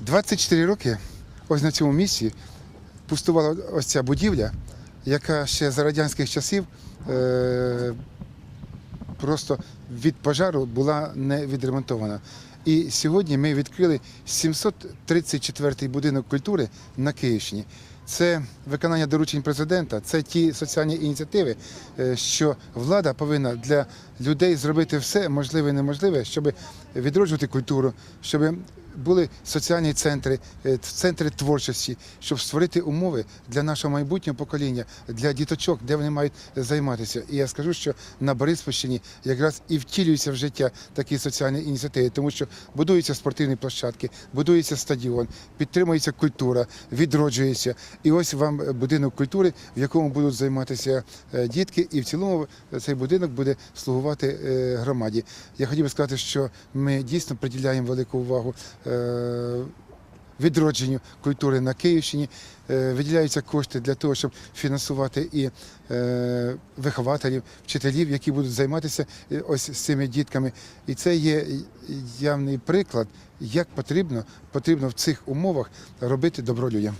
24 роки ось на цьому місці пустувала ось ця будівля, яка ще за радянських часів е, просто від пожару була не відремонтована. І сьогодні ми відкрили 734-й будинок культури на Київщині. Це виконання доручень президента, це ті соціальні ініціативи, е, що влада повинна для людей зробити все можливе і неможливе, щоб відроджувати культуру, щоб були соціальні центри, е, центри творчості, щоб створити умови для нашого майбутнього покоління, для діточок, де вони мають займатися. І я скажу, що на Бориспільщині якраз і втілюються в життя такі соціальні ініціативи, тому що будуються спортивні площадки, будується стадіон, підтримується культура, відроджується. І ось вам будинок культури, в якому будуть займатися е, дітки, і в цілому цей будинок буде слугувати е, громаді. Я хотів би сказати, що ми дійсно приділяємо велику увагу. Е, Відродженню культури на Київщині Е, виділяються кошти для того, щоб фінансувати і е, вихователів, вчителів, які будуть займатися ось цими дітками. І це є явний приклад, як потрібно, потрібно в цих умовах робити добро людям.